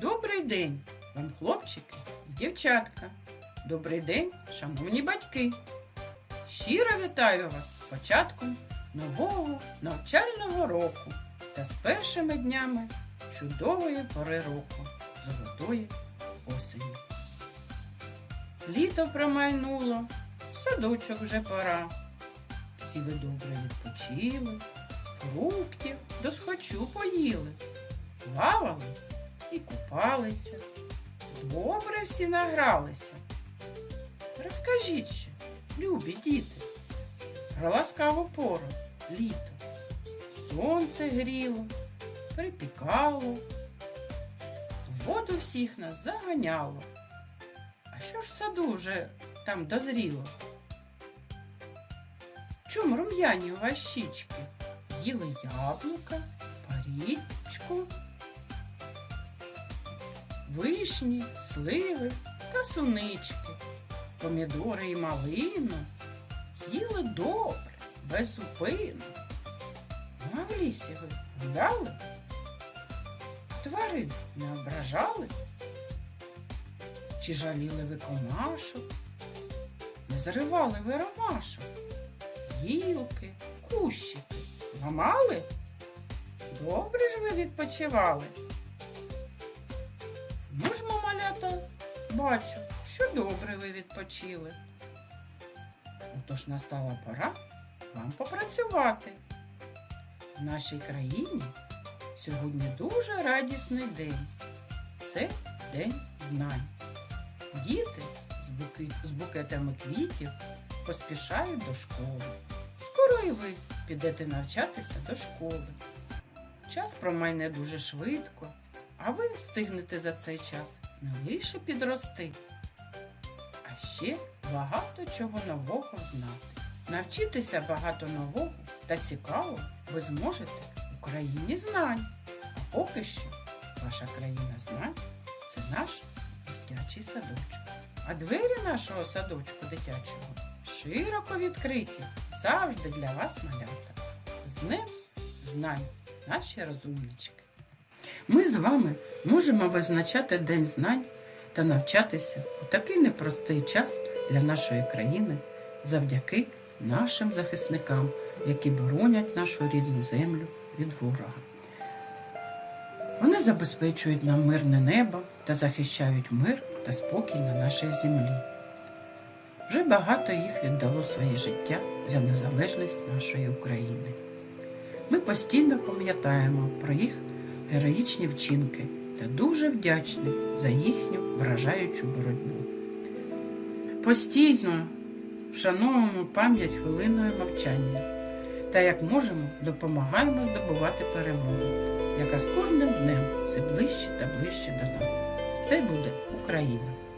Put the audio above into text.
Добрий день вам, хлопчики і дівчатка. Добрий день, шановні батьки. Щиро вітаю вас з початком нового навчального року та з першими днями чудової пори року, золотої осені. Літо промайнуло, садочок вже пора. Всі ви добре відпочили, фруктів досхочу поїли, плавали і купалися. Добре всі награлися. Розкажіть ще, любі діти, про ласкаву пору літо. Сонце гріло, припікало, воду всіх нас заганяло. А що ж в саду вже там дозріло? Чом рум'яні у вас щічки? Їли яблука, парічку, вишні, сливи та сунички, помідори і малину. Їли добре, без зупину. Ну, а в лісі ви гуляли? Тварин не ображали? Чи жаліли ви комашок? Не заривали ви ромашок? Гілки, кущики ламали? Добре ж ви відпочивали? Ж, мамалята, бачу, що добре ви відпочили. Отож настала пора вам попрацювати. В нашій країні сьогодні дуже радісний день. Це День знань. Діти з букетами квітів поспішають до школи. Скоро і ви підете навчатися до школи. Час промайне дуже швидко, а ви встигнете за цей час не лише підрости, а ще багато чого нового знати. Навчитися багато нового та цікавого ви зможете в країні знань. А поки що ваша країна знань це наш дитячий садочок. А двері нашого садочку дитячого широко відкриті завжди для вас малята. З ним знань, наші розумнички. Ми з вами можемо визначати День знань та навчатися у такий непростий час для нашої країни завдяки нашим захисникам, які боронять нашу рідну землю від ворога. Вони забезпечують нам мирне небо та захищають мир та спокій на нашій землі. Вже багато їх віддало своє життя за незалежність нашої України. Ми постійно пам'ятаємо про їх героїчні вчинки та дуже вдячні за їхню вражаючу боротьбу. Постійно вшановуємо пам'ять хвилиною мовчання та як можемо допомагаємо здобувати перемогу, яка з кожним днем все ближче та ближче до нас. Це буде Україна!